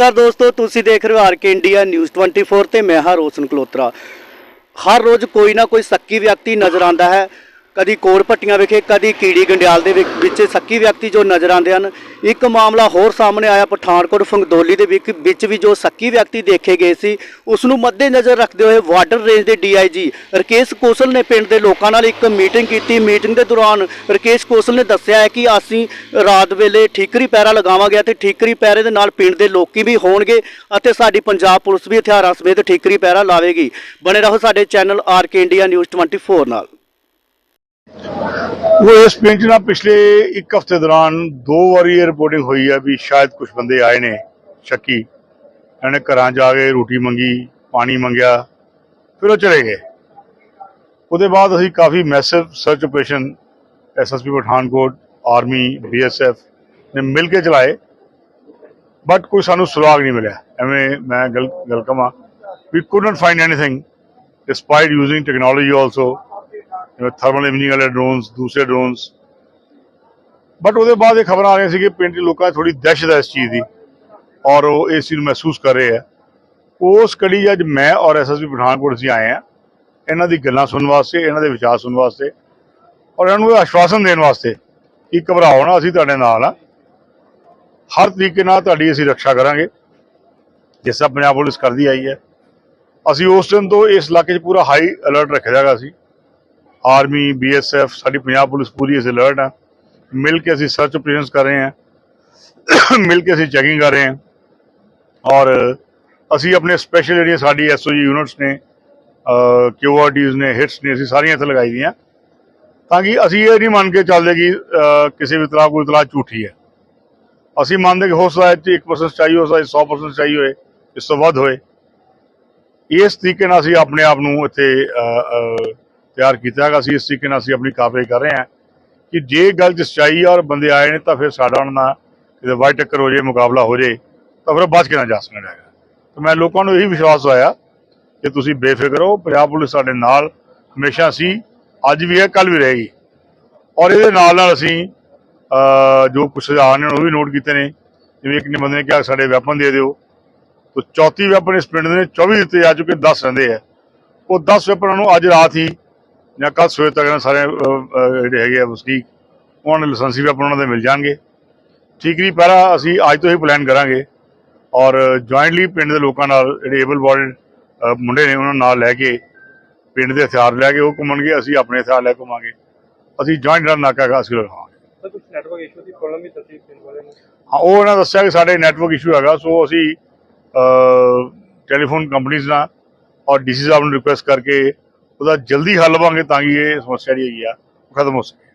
ਨਮਸਕਾਰ ਦੋਸਤੋ, ਤੁਸੀਂ ਦੇਖ ਰਹੇ ਹੋ ਆਰਕੇ ਇੰਡੀਆ ਨਿਊਜ਼ 24 ਤੇ ਮੈਂ ਹਾਂ ਰੋਸ਼ਨ ਕਲੋਤਰਾ ਹਰ ਰੋਜ਼ ਕੋਈ ਨਾ ਕੋਈ ਸੱਕੀ ਵਿਅਕਤੀ ਨਜ਼ਰ ਆਉਂਦਾ ਹੈ। ਕਦੀ ਕੋੜ ਪੱਟੀਆਂ ਵਿਖੇ, ਕਦੀ ਕੀੜੀ ਗੰਡਿਆਲ ਦੇ ਵਿ, ਵਿੱਚ ਸੱਕੀ ਵਿਅਕਤੀ ਜੋ ਨਜ਼ਰ ਆਉਂਦੇ ਹਨ। ਇੱਕ ਮਾਮਲਾ ਹੋਰ ਸਾਹਮਣੇ ਆਇਆ, ਪਠਾਨਕੋਟ ਫੰਗਦੋਲੀ ਦੇ ਵਿਕ- ਵਿੱਚ ਵੀ ਜੋ ਸੱਕੀ ਵਿਅਕਤੀ ਦੇਖੇ ਗਏ ਸੀ, ਉਸ ਨੂੰ ਮੱਦੇ ਨਜ਼ਰ ਰੱਖਦੇ ਹੋਏ ਵਾਟਰ ਰੇਂਜ ਦੇ ਡੀਆਈਜੀ ਰਕੇਸ਼ ਕੋਸਲ ਨੇ ਪਿੰਡ ਦੇ ਲੋਕਾਂ ਨਾਲ ਇੱਕ ਮੀਟਿੰਗ ਕੀਤੀ। ਮੀਟਿੰਗ ਦੇ ਦੌਰਾਨ ਰਕੇਸ਼ ਕੋਸਲ ਨੇ ਦੱਸਿਆ ਹੈ ਕਿ ਅਸੀਂ ਰਾਤ ਵੇਲੇ ਠੀਕਰੀ ਪਹਿਰਾ ਲਗਾਵਾਂਗੇ ਅਤੇ ਠੀਕਰੀ ਪਹਿਰੇ ਦੇ ਨਾਲ ਪਿੰਡ ਦੇ ਲੋਕੀ ਵੀ ਹੋਣਗੇ ਅਤੇ ਸਾਡੀ ਪੰਜਾਬ ਪੁਲਿਸ ਵੀ ਹਥਿਆਰਾਂ ਸਮੇਤ ਠੀਕਰੀ ਪਹਿਰਾ ਲਾਵੇਗੀ। ਬਣੇ ਰਹੋ ਸਾਡੇ ਚੈਨਲ ਆਰਕੇ ਇੰਡੀਆ ਨਿਊਜ਼ 24 ਨਾਲ। ਉਹ ਇਸ ਪਿੰਡ 'ਚ ਨਾ ਪਿਛਲੇ ਇੱਕ ਹਫ਼ਤੇ ਦੌਰਾਨ ਦੋ ਵਾਰੀ ਇਹ ਰਿਪੋਰਟਿੰਗ ਹੋਈ ਹੈ ਵੀ ਸ਼ਾਇਦ ਕੁਝ ਬੰਦੇ ਆਏ ਨੇ ਸ਼ੱਕੀ। ਇਹਨਾਂ ਨੇ ਘਰਾਂ ਜਾ ਕੇ ਰੋਟੀ ਮੰਗੀ, ਪਾਣੀ ਮੰਗਿਆ, ਫਿਰ ਉਹ ਚਲੇ ਗਏ। ਉਹਦੇ ਬਾਅਦ ਅਸੀਂ ਕਾਫੀ massive search operation SSP Pathankot army BSF ਨੇ ਮਿਲ ਕੇ ਚਲਾਏ। ਬਟ ਕੋਈ ਸਾਨੂੰ ਸੁਰਾਗ ਨਹੀਂ ਮਿਲਿਆ। ਐਵੇਂ ਮੈਂ ਗੱਲ ਗੱਲ ਕਵਾਂ we couldn't find anything, despite using technology also ਜਿਵੇਂ ਥਰਮਲ ਇਮੇਜਿੰਗ ਵਾਲੇ ਡਰੋਨਸ ਦੂਸਰੇ ਡਰੋਨਸ ਬਟ ਉਹਦੇ ਬਾਅਦ ਇਹ ਖਬਰਾਂ ਆ ਰਹੀਆਂ ਸੀ ਕਿ ਪਿੰਡ ਦੇ ਲੋਕਾਂ 'ਚ ਥੋੜੀ ਦਹਿਸ਼ਤ ਹੈ ਇਸ ਚੀਜ਼ ਦੀ, ਔਰ ਉਹ ਇਸ ਚੀਜ਼ ਨੂੰ ਮਹਿਸੂਸ ਕਰ ਰਹੇ ਆ। ਉਸ ਕੜੀ ਅੱਜ ਮੈਂ ਔਰ ਐਸਐਸਪੀ ਪਠਾਨਕੋਟ ਅਸੀਂ ਆਏ ਆ। ਇਹਨਾਂ ਦੀ ਗੱਲਾਂ ਸੁਣਨ ਵਾਸਤੇ, ਇਹਨਾਂ ਦੇ ਵਿਚਾਰ ਸੁਣਨ ਵਾਸਤੇ, ਔਰ ਇਹਨਾਂ ਨੂੰ ਆਸ਼ਵਾਸਨ ਦੇਣ ਵਾਸਤੇ ਕਿ ਘਬਰਾਓ ਨਾ, ਅਸੀਂ ਤੁਹਾਡੇ ਨਾਲ ਆ। ਹਰ ਤਰੀਕੇ ਨਾਲ ਤੁਹਾਡੀ ਅਸੀਂ ਰੱਖਿਆ ਕਰਾਂਗੇ, ਜਿਸ ਤਰ੍ਹਾਂ ਪੰਜਾਬ ਪੁਲਿਸ ਕਰਦੀ ਆਈ ਹੈ। ਅਸੀਂ ਉਸ ਦਿਨ ਤੋਂ ਇਸ ਇਲਾਕੇ 'ਚ ਪੂਰਾ ਹਾਈ ਅਲਰਟ ਰੱਖਿਆ ਜਾਗਾ ਸੀ। ਆਰਮੀ ਬੀਐਸਐਫ ਸਾਡੀ ਪੰਜਾਬ ਪੁਲਿਸ ਪੂਰੀ ਇਸ ਅਲਰਟ ਆ। ਮਿਲ ਕੇ ਅਸੀਂ ਸਰਚ ਆਪਰੇਸ਼ਨਸ ਕਰ ਰਹੇ ਹਾਂ। ਮਿਲ ਕੇ ਅਸੀਂ ਚੈਕਿੰਗ ਕਰ ਰਹੇ ਹਾਂ। ਔਰ ਅਸੀਂ ਆਪਣੇ ਸਪੈਸ਼ਲ ਜਿਹੜੀਆਂ ਸਾਡੀ ਐਸਓਜੀ ਯੂਨਿਟਸ ਨੇ ਕਿਊਆਰਟੀਜ਼ ਨੇ ਹਿਟਸ ਨੇ, ਅਸੀਂ ਸਾਰੀਆਂ ਇੱਥੇ ਲਗਾਈ ਦੀਆਂ। ਤਾਂ ਕਿ ਅਸੀਂ ਇਹ ਨਹੀਂ ਮੰਨ ਕੇ ਚੱਲਦੇ ਕਿ ਕਿਸੇ ਵੀ ਤਰ੍ਹਾਂ ਕੋਈ ਇਤਲਾਹ ਝੂਠੀ ਹੈ। ਅਸੀਂ ਮੰਨਦੇ ਕਿ ਹੋ ਸਕਦਾ ਹੈ ਕਿ 1% ਚਾਹੀਏ ਹੋ ਸਕਦਾ ਹੈ 100% ਚਾਹੀਏ ਹੋਏ, ਇਸ ਤੋਂ ਵੱਧ ਹੋਏ। ਇਸ ਤਰੀਕੇ ਨਾਲ ਅਸੀਂ ਆਪਣੇ ਆਪ ਨੂੰ ਇੱਥੇ ਤਿਆਰ ਕੀਤਾ ਹੈਗਾ। ਅਸੀਂ ਇਸ ਤਰੀਕੇ ਨਾਲ ਅਸੀਂ ਆਪਣੀ ਕਾਰਵਾਈ ਕਰ ਰਹੇ ਹਾਂ ਕਿ ਜੇ ਗੱਲ 'ਚ ਸੱਚਾਈ ਔਰ ਬੰਦੇ ਆਏ ਨੇ ਤਾਂ ਫਿਰ ਸਾਡਾ ਉਹਨਾਂ ਨਾਲ ਕਿਤੇ ਵਾਈਟ ਟੱਕਰ ਹੋ ਜੇ, ਮੁਕਾਬਲਾ ਹੋ ਜੇ, ਤਾਂ ਫਿਰ ਉਹ ਬਚ ਕੇ ਨਾ ਜਾ ਸਕਣਾ ਹੈਗਾ। ਤਾਂ ਮੈਂ ਲੋਕਾਂ ਨੂੰ ਇਹੀ ਵਿਸ਼ਵਾਸ ਦਵਾਇਆ ਕਿ ਤੁਸੀਂ ਬੇਫਿਕਰ ਹੋ ਪੰਜਾਬ ਪੁਲਿਸ ਸਾਡੇ ਨਾਲ ਹਮੇਸ਼ਾ ਸੀ, ਅੱਜ ਵੀ ਹੈ ਕੱਲ ਵੀ ਰਹੇਗੀ। ਔਰ ਇਹਦੇ ਨਾਲ ਨਾਲ ਅਸੀਂ ਜੋ ਕੁਛ ਸੁਝਾਅ ਨੇ ਉਹ ਵੀ ਨੋਟ ਕੀਤੇ ਨੇ। ਜਿਵੇਂ ਇੱਕ ਨੇ ਬੰਦੇ ਨੇ ਕਿਹਾ, ਸਾਡੇ ਵੈਪਨ ਦੇ ਦਿਓ। ਤੋ 34 ਵੈਪਨ ਇਸ ਪਿੰਡ ਦੇ ਨੇ 24 ਦਿੱਤੇ ਜਾ ਚੁੱਕੇ 10 ਰਹਿੰਦੇ ਆ। ਉਹ 10 ਵੈਪਨਾਂ ਨੂੰ ਅੱਜ ਰਾਤ ਹੀ ਜਾਂ ਕੱਲ ਸਵੇਰ ਤੱਕ ਸਾਰੇ ਜਿਹੜੇ ਹੈਗੇ ਆ ਵਸਨੀਕ ਉਹਨਾਂ ਨੂੰ ਲਾਇਸੈਂਸੀ ਵੈਪਨ ਉਹਨਾਂ ਦੇ ਮਿਲ ਜਾਣਗੇ। ਠੀਕ ਨਹੀਂ ਪਹਿਲਾਂ ਅਸੀਂ ਅੱਜ ਤੋਂ ਹੀ ਪਲਾਨ ਕਰਾਂਗੇ ਔਰ ਜੁਆਇੰਟਲੀ ਪਿੰਡ ਦੇ ਲੋਕਾਂ ਨਾਲ ਜਿਹੜੇ ਏਬਲ ਬੋਡੀਡ ਮੁੰਡੇ ਨੇ ਉਹਨਾਂ ਨਾਲ ਲੈ ਕੇ ਪਿੰਡ ਦੇ ਹਥਿਆਰ ਲੈ ਕੇ ਉਹ ਘੁੰਮਣਗੇ ਅਸੀਂ ਆਪਣੇ ਹਥਿਆਰ ਲੈ ਘੁੰਮਾਂਗੇ। ਅਸੀਂ ਜੁਆਇੰਟ ਨਾਲ ਨਾਕਾ ਅਸੀਂ ਲਗਾਵਾਂਗੇ ਸਰ ਕੁਝ ਨੈਟਵਰਕ ਇਸ਼ੂ ਦੀ ਪ੍ਰੋਬਲਮ ਵੀ ਦੱਸੀ ਪਿੰਡ ਵਾਲੇ ਨੂੰ। ਹਾਂ ਉਹ ਉਹਨਾਂ ਦੱਸਿਆ ਕਿ ਸਾਡੇ ਨੈਟਵਰਕ ਇਸ਼ੂ ਹੈਗਾ ਸੋ ਅਸੀਂ ਟੈਲੀਫੋਨ ਕੰਪਨੀਆਂ ਨਾਲ ਔਰ ਡੀਸੀ ਸਾਹਿਬ ਨੂੰ ਰਿਕੁਐਸਟ ਕਰਕੇ ਉਹਦਾ ਜਲਦੀ ਹੱਲ ਲਵਾਂਗੇ ਤਾਂ ਕਿ ਇਹ ਸਮੱਸਿਆ ਜਿਹੜੀ ਹੈਗੀ ਆ ਉਹ ਖਤਮ ਹੋ ਸਕੇ।